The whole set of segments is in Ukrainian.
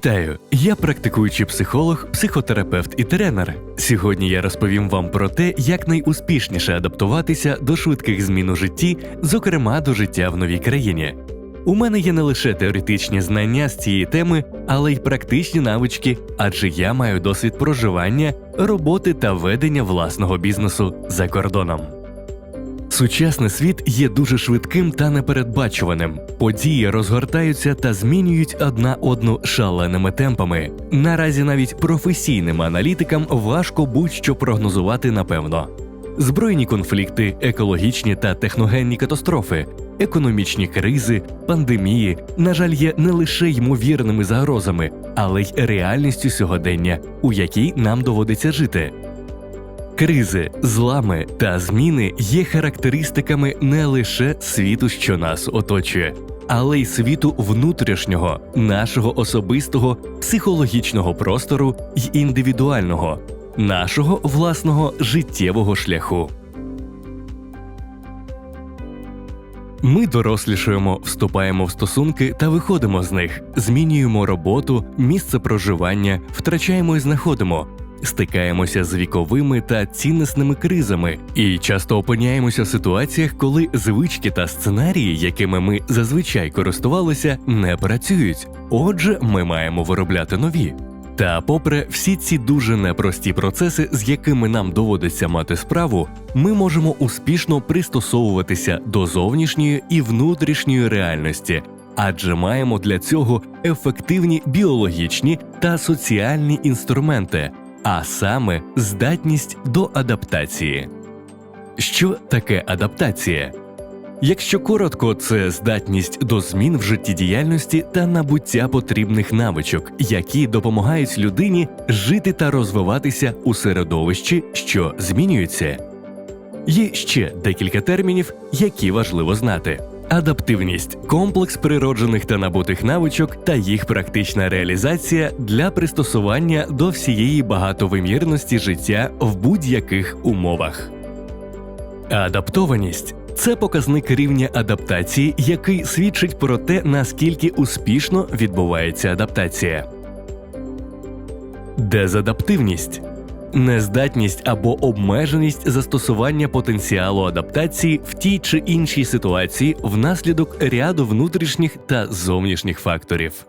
Вітаю! Я практикуючий психолог, психотерапевт і тренер. Сьогодні я розповім вам про те, як найуспішніше адаптуватися до швидких змін у житті, зокрема до життя в новій країні. У мене є не лише теоретичні знання з цієї теми, але й практичні навички, адже я маю досвід проживання, роботи та ведення власного бізнесу за кордоном. Сучасний світ є дуже швидким та непередбачуваним. Події розгортаються та змінюють одна одну шаленими темпами. Наразі навіть професійним аналітикам важко будь-що прогнозувати напевно. Збройні конфлікти, екологічні та техногенні катастрофи, економічні кризи, пандемії, на жаль, є не лише ймовірними загрозами, але й реальністю сьогодення, у якій нам доводиться жити. Кризи, злами та зміни є характеристиками не лише світу, що нас оточує, але й світу внутрішнього, нашого особистого психологічного простору й індивідуального, нашого власного життєвого шляху. Ми дорослішуємо, вступаємо в стосунки та виходимо з них, змінюємо роботу, місце проживання, втрачаємо і знаходимо, стикаємося з віковими та ціннісними кризами і часто опиняємося в ситуаціях, коли звички та сценарії, якими ми зазвичай користувалися, не працюють. Отже, ми маємо виробляти нові. Та, попри всі ці дуже непрості процеси, з якими нам доводиться мати справу, ми можемо успішно пристосовуватися до зовнішньої і внутрішньої реальності, адже маємо для цього ефективні біологічні та соціальні інструменти, а саме здатність до адаптації. Що таке адаптація? Якщо коротко, це здатність до змін в життєдіяльності та набуття потрібних навичок, які допомагають людині жити та розвиватися у середовищі, що змінюється. Є ще декілька термінів, які важливо знати. Адаптивність комплекс природжених та набутих навичок та їх практична реалізація для пристосування до всієї багатовимірності життя в будь-яких умовах. Адаптованість це показник рівня адаптації, який свідчить про те, наскільки успішно відбувається адаптація. Дезадаптивність нездатність або обмеженість застосування потенціалу адаптації в тій чи іншій ситуації внаслідок ряду внутрішніх та зовнішніх факторів.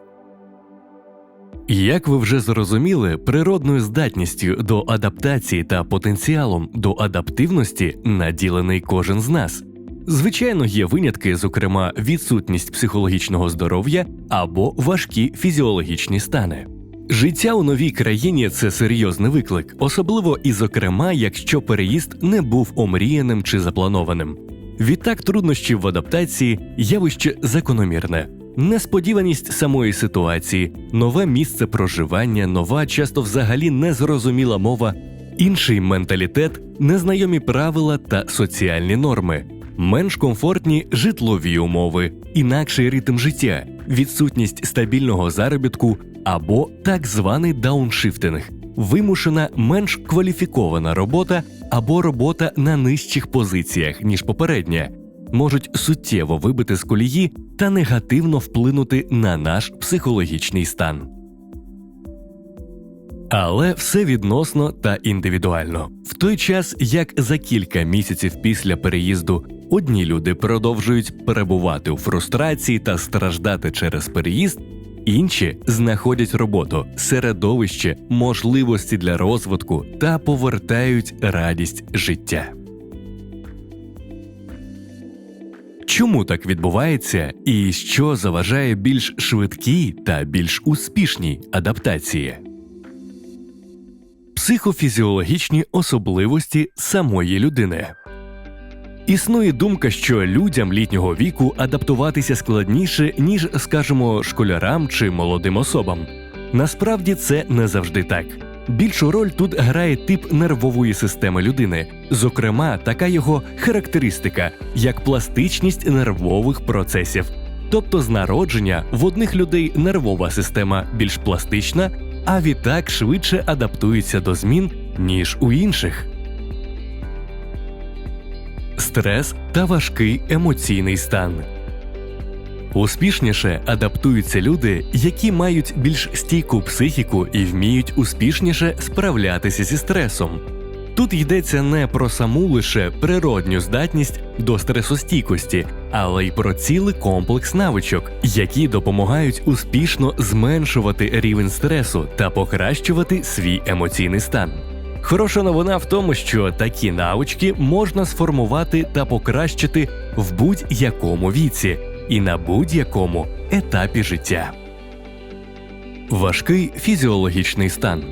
Як ви вже зрозуміли, природною здатністю до адаптації та потенціалом до адаптивності наділений кожен з нас. Звичайно, є винятки, зокрема відсутність психологічного здоров'я або важкі фізіологічні стани. Життя у новій країні це серйозний виклик, особливо і зокрема, якщо переїзд не був омріяним чи запланованим. Відтак труднощів в адаптації явище закономірне. Несподіваність самої ситуації, нове місце проживання, нова, часто взагалі незрозуміла мова, інший менталітет, незнайомі правила та соціальні норми, менш комфортні житлові умови, інакший ритм життя, відсутність стабільного заробітку або так званий дауншифтинг, вимушена менш кваліфікована робота або робота на нижчих позиціях ніж попередня, можуть суттєво вибити з колії та негативно вплинути на наш психологічний стан. Але все відносно та індивідуально. В той час, як за кілька місяців після переїзду одні люди продовжують перебувати у фрустрації та страждати через переїзд, інші знаходять роботу, середовище, можливості для розвитку та повертають радість життя. Чому так відбувається, і що заважає більш швидкій та більш успішній адаптації? Психофізіологічні особливості самої людини. Існує думка, що людям літнього віку адаптуватися складніше, ніж, скажімо, школярам чи молодим особам. Насправді це не завжди так. Більшу роль тут грає тип нервової системи людини, зокрема, така його характеристика, як пластичність нервових процесів. Тобто з народження в одних людей нервова система більш пластична, а відтак швидше адаптується до змін, ніж у інших. Стрес та важкий емоційний стан. Успішніше адаптуються люди, які мають більш стійку психіку і вміють успішніше справлятися зі стресом. Тут йдеться не про саму лише природню здатність до стресостійкості, але й про цілий комплекс навичок, які допомагають успішно зменшувати рівень стресу та покращувати свій емоційний стан. Хороша новина в тому, що такі навички можна сформувати та покращити в будь-якому віці і на будь-якому етапі життя. Важкий фізіологічний стан.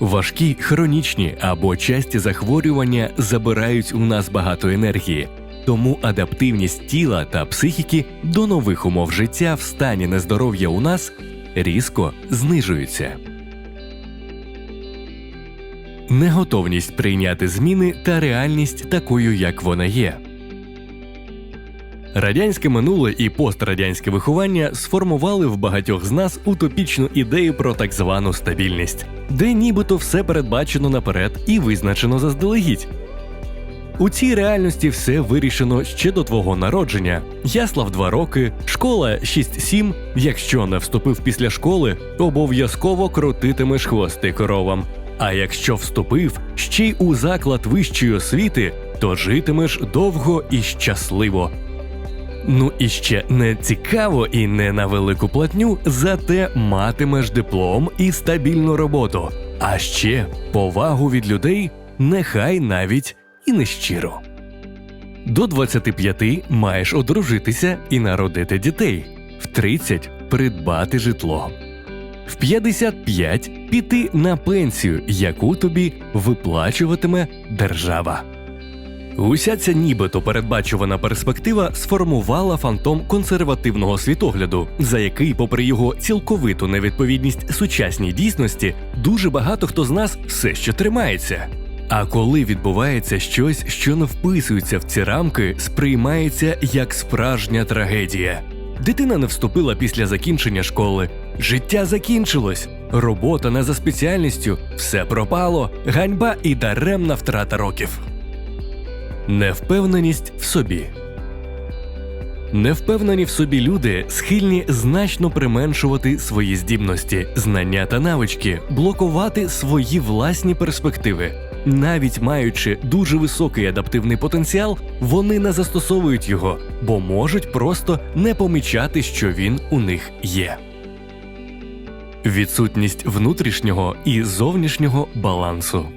Важкі хронічні або часті захворювання забирають у нас багато енергії, тому адаптивність тіла та психіки до нових умов життя в стані нездоров'я у нас різко знижується. Неготовність прийняти зміни та реальність такою, як вона є. Радянське минуле і пострадянське виховання сформували в багатьох з нас утопічну ідею про так звану стабільність, де нібито все передбачено наперед і визначено заздалегідь. У цій реальності все вирішено ще до твого народження. Ясла в 2 роки, школа 6-7. Якщо не вступив після школи, обов'язково крутитимеш хвости коровам. А якщо вступив ще й у заклад вищої освіти, то житимеш довго і щасливо. Ну і ще не цікаво і не на велику платню, зате матимеш диплом і стабільну роботу, а ще повагу від людей, нехай навіть і нещиро. До 25 маєш одружитися і народити дітей, в 30 придбати житло, в 55 піти на пенсію, яку тобі виплачуватиме держава. Уся ця нібито передбачувана перспектива сформувала фантом консервативного світогляду, за який, попри його цілковиту невідповідність сучасній дійсності, дуже багато хто з нас все ще тримається. А коли відбувається щось, що не вписується в ці рамки, сприймається як справжня трагедія. Дитина не вступила після закінчення школи, життя закінчилось, робота не за спеціальністю, все пропало, ганьба і даремна втрата років. Невпевненість в собі. Невпевнені в собі люди схильні значно применшувати свої здібності, знання та навички, блокувати свої власні перспективи. Навіть маючи дуже високий адаптивний потенціал, вони не застосовують його, бо можуть просто не помічати, що він у них є. Відсутність внутрішнього і зовнішнього балансу.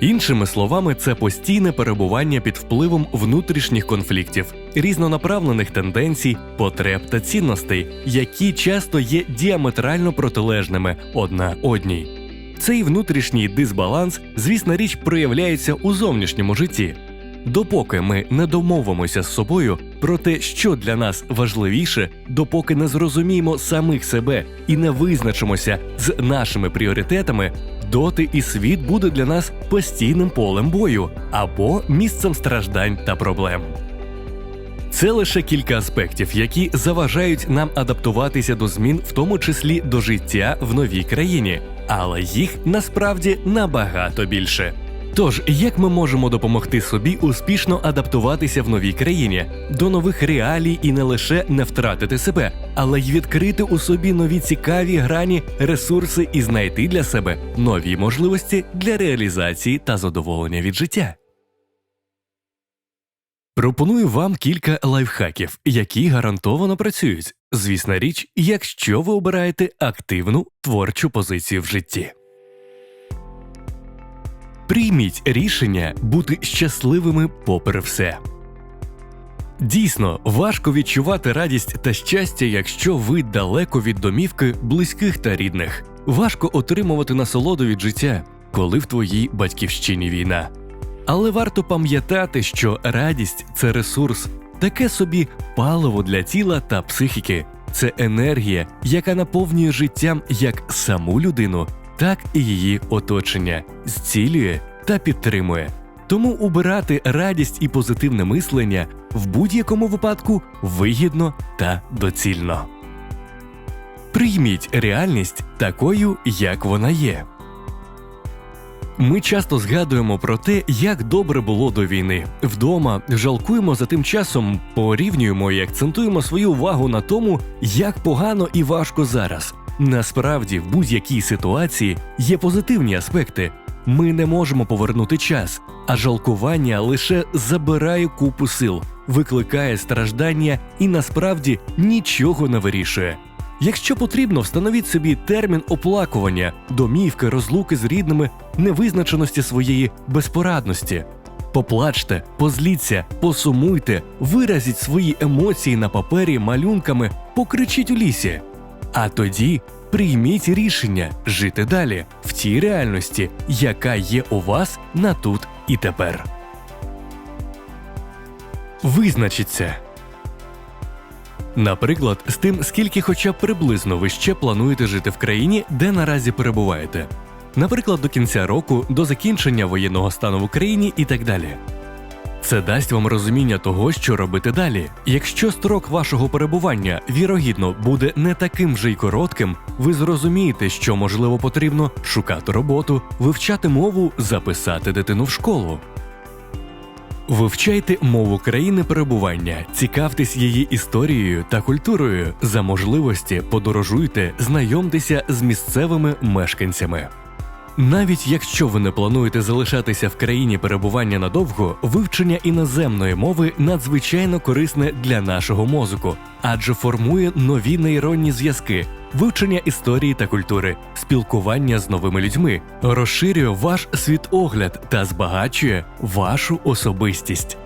Іншими словами, це постійне перебування під впливом внутрішніх конфліктів, різнонаправлених тенденцій, потреб та цінностей, які часто є діаметрально протилежними одна одній. Цей внутрішній дисбаланс, звісна річ, проявляється у зовнішньому житті. Допоки ми не домовимося з собою про те, що для нас важливіше, допоки не зрозуміємо самих себе і не визначимося з нашими пріоритетами, доти і світ буде для нас постійним полем бою або місцем страждань та проблем. Це лише кілька аспектів, які заважають нам адаптуватися до змін, в тому числі до життя в новій країні, але їх насправді набагато більше. Тож, як ми можемо допомогти собі успішно адаптуватися в новій країні, до нових реалій і не лише не втратити себе, але й відкрити у собі нові цікаві грані, ресурси і знайти для себе нові можливості для реалізації та задоволення від життя? Пропоную вам кілька лайфхаків, які гарантовано працюють. Звісна річ, якщо ви обираєте активну творчу позицію в житті. Прийміть рішення бути щасливими попри все. Дійсно, важко відчувати радість та щастя, якщо ви далеко від домівки, близьких та рідних. Важко отримувати насолоду від життя, коли в твоїй батьківщині війна. Але варто пам'ятати, що радість це ресурс, таке собі паливо для тіла та психіки, це енергія, яка наповнює життям як саму людину, так і її оточення, зцілює та підтримує. Тому убирати радість і позитивне мислення в будь-якому випадку вигідно та доцільно. Прийміть реальність такою, як вона є. Ми часто згадуємо про те, як добре було до війни. Вдома жалкуємо за тим часом, порівнюємо і акцентуємо свою увагу на тому, як погано і важко зараз. Насправді, в будь-якій ситуації є позитивні аспекти. Ми не можемо повернути час, а жалкування лише забирає купу сил, викликає страждання і насправді нічого не вирішує. Якщо потрібно, встановіть собі термін оплакування, домівки, розлуки з рідними, невизначеності своєї безпорадності. Поплачте, позліться, посумуйте, виразіть свої емоції на папері малюнками, покричіть у лісі. А тоді прийміть рішення жити далі в тій реальності, яка є у вас на тут і тепер. Визначіться. Наприклад, з тим, скільки хоча б приблизно ви ще плануєте жити в країні, де наразі перебуваєте. Наприклад, до кінця року, до закінчення воєнного стану в Україні і так далі. Це дасть вам розуміння того, що робити далі. Якщо строк вашого перебування вірогідно буде не таким вже й коротким, ви зрозумієте, що можливо потрібно шукати роботу, вивчати мову, записати дитину в школу. Вивчайте мову країни перебування, цікавтесь її історією та культурою. За можливості подорожуйте, знайомтеся з місцевими мешканцями. Навіть якщо ви не плануєте залишатися в країні перебування надовго, вивчення іноземної мови надзвичайно корисне для нашого мозку, адже формує нові нейронні зв'язки, вивчення історії та культури, спілкування з новими людьми, розширює ваш світогляд та збагачує вашу особистість.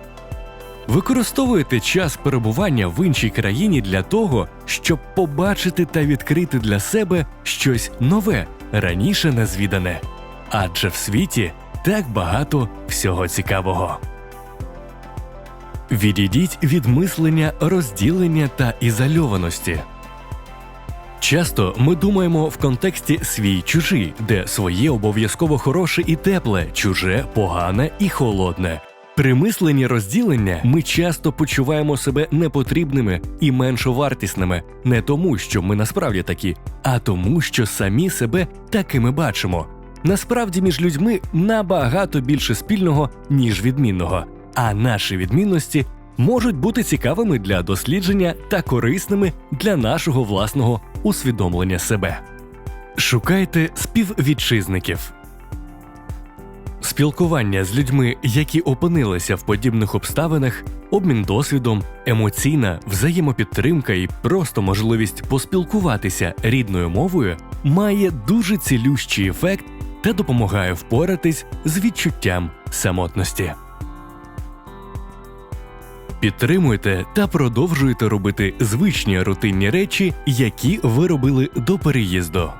Використовуєте час перебування в іншій країні для того, щоб побачити та відкрити для себе щось нове, раніше незвідане. Адже в світі так багато всього цікавого. Відійдіть від мислення, розділення та ізольованості. Часто ми думаємо в контексті свій чужий, де своє обов'язково хороше і тепле, чуже, погане і холодне. При мисленні розділення ми часто почуваємо себе непотрібними і меншовартісними не тому, що ми насправді такі, а тому, що самі себе такими бачимо. Насправді між людьми набагато більше спільного, ніж відмінного, а наші відмінності можуть бути цікавими для дослідження та корисними для нашого власного усвідомлення себе. Шукайте співвітчизників. Спілкування з людьми, які опинилися в подібних обставинах, обмін досвідом, емоційна взаємопідтримка і просто можливість поспілкуватися рідною мовою має дуже цілющий ефект та допомагає впоратись з відчуттям самотності. Підтримуйте та продовжуйте робити звичні рутинні речі, які ви робили до переїзду.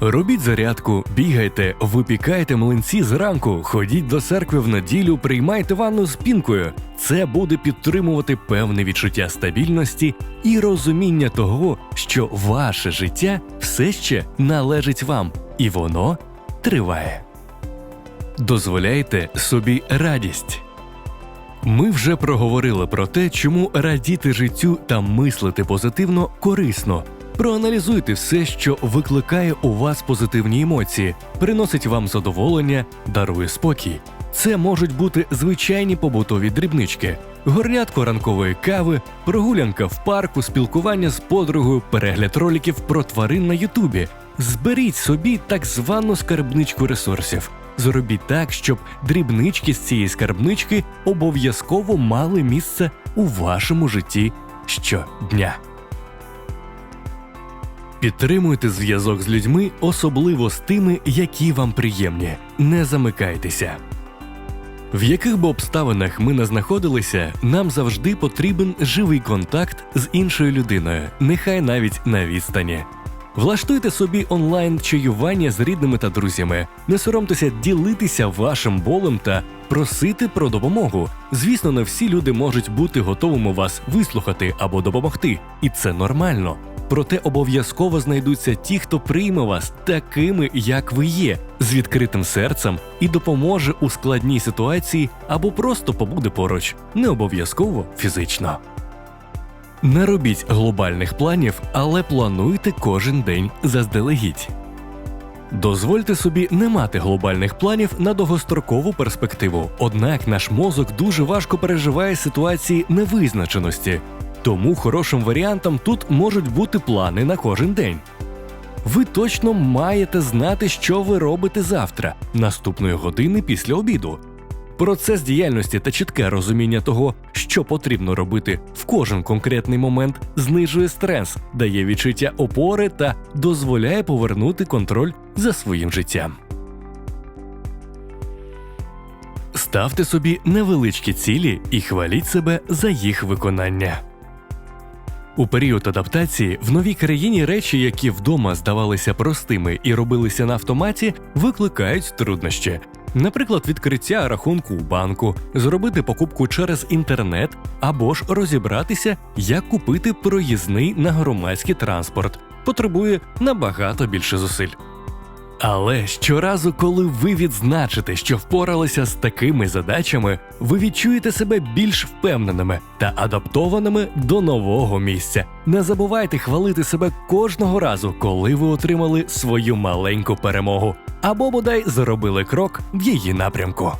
Робіть зарядку, бігайте, випікайте млинці зранку, ходіть до церкви в неділю, приймайте ванну з пінкою. Це буде підтримувати певне відчуття стабільності і розуміння того, що ваше життя все ще належить вам, і воно триває. Дозволяйте собі радість. Ми вже проговорили про те, чому радіти життю та мислити позитивно корисно. Проаналізуйте все, що викликає у вас позитивні емоції, приносить вам задоволення, дарує спокій. Це можуть бути звичайні побутові дрібнички, горнятко ранкової кави, прогулянка в парку, спілкування з подругою, перегляд роликів про тварин на Ютубі. Зберіть собі так звану скарбничку ресурсів. Зробіть так, щоб дрібнички з цієї скарбнички обов'язково мали місце у вашому житті щодня. Підтримуйте зв'язок з людьми, особливо з тими, які вам приємні. Не замикайтеся. В яких би обставинах ми не знаходилися, нам завжди потрібен живий контакт з іншою людиною, нехай навіть на відстані. Влаштуйте собі онлайн чаювання з рідними та друзями, не соромтеся ділитися вашим болем та просити про допомогу. Звісно, не всі люди можуть бути готовими вас вислухати або допомогти, і це нормально. Проте обов'язково знайдуться ті, хто прийме вас такими, як ви є, з відкритим серцем і допоможе у складній ситуації або просто побуде поруч, не обов'язково фізично. Не робіть глобальних планів, але плануйте кожен день заздалегідь. Дозвольте собі не мати глобальних планів на довгострокову перспективу, однак наш мозок дуже важко переживає ситуації невизначеності, тому хорошим варіантом тут можуть бути плани на кожен день. Ви точно маєте знати, що ви робите завтра, наступної години після обіду. Процес діяльності та чітке розуміння того, що потрібно робити в кожен конкретний момент, знижує стрес, дає відчуття опори та дозволяє повернути контроль за своїм життям. Ставте собі невеличкі цілі і хваліть себе за їх виконання. У період адаптації в новій країні речі, які вдома здавалися простими і робилися на автоматі, викликають труднощі. Наприклад, відкриття рахунку у банку, зробити покупку через інтернет або ж розібратися, як купити проїзний на громадський транспорт, потребує набагато більше зусиль. Але щоразу, коли ви відзначите, що впоралися з такими задачами, ви відчуєте себе більш впевненими та адаптованими до нового місця. Не забувайте хвалити себе кожного разу, коли ви отримали свою маленьку перемогу, або бодай зробили крок в її напрямку.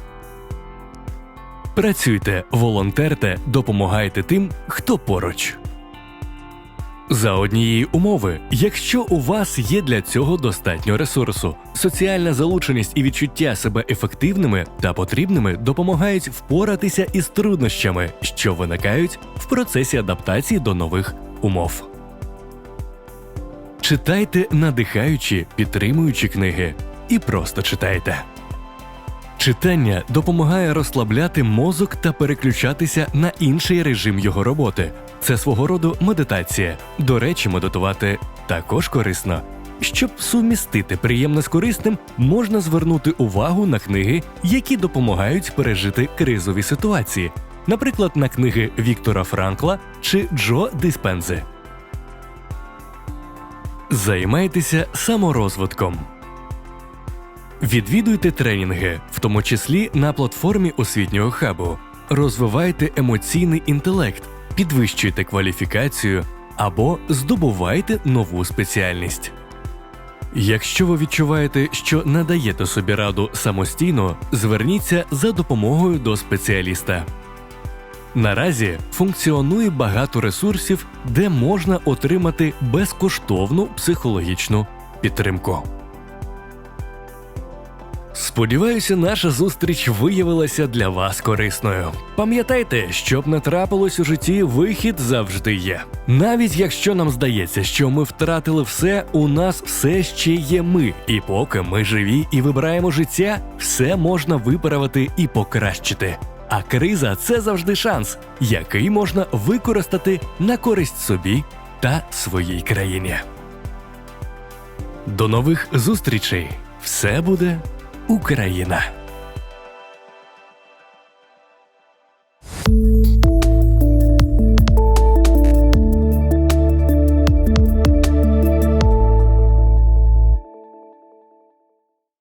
Працюйте, волонтерте, допомагайте тим, хто поруч. За однієї умови, якщо у вас є для цього достатньо ресурсу, соціальна залученість і відчуття себе ефективними та потрібними допомагають впоратися із труднощами, що виникають в процесі адаптації до нових умов. Читайте надихаючі, підтримуючі книги і просто читайте. Читання допомагає розслабляти мозок та переключатися на інший режим його роботи. Це свого роду медитація. До речі, медитувати також корисно. Щоб сумістити приємне з корисним, можна звернути увагу на книги, які допомагають пережити кризові ситуації, наприклад, на книги Віктора Франкла чи Джо Диспензи. Займайтеся саморозвитком. Відвідуйте тренінги, в тому числі на платформі освітнього хабу. Розвивайте емоційний інтелект, підвищуйте кваліфікацію або здобувайте нову спеціальність. Якщо ви відчуваєте, що не даєте собі раду самостійно, зверніться за допомогою до спеціаліста. Наразі функціонує багато ресурсів, де можна отримати безкоштовну психологічну підтримку. Сподіваюся, наша зустріч виявилася для вас корисною. Пам'ятайте, щоб не трапилось у житті, вихід завжди є. Навіть якщо нам здається, що ми втратили все, у нас все ще є ми. І поки ми живі і вибираємо життя, все можна виправити і покращити. А криза це завжди шанс, який можна використати на користь собі та своїй країні. До нових зустрічей! Все буде Україна!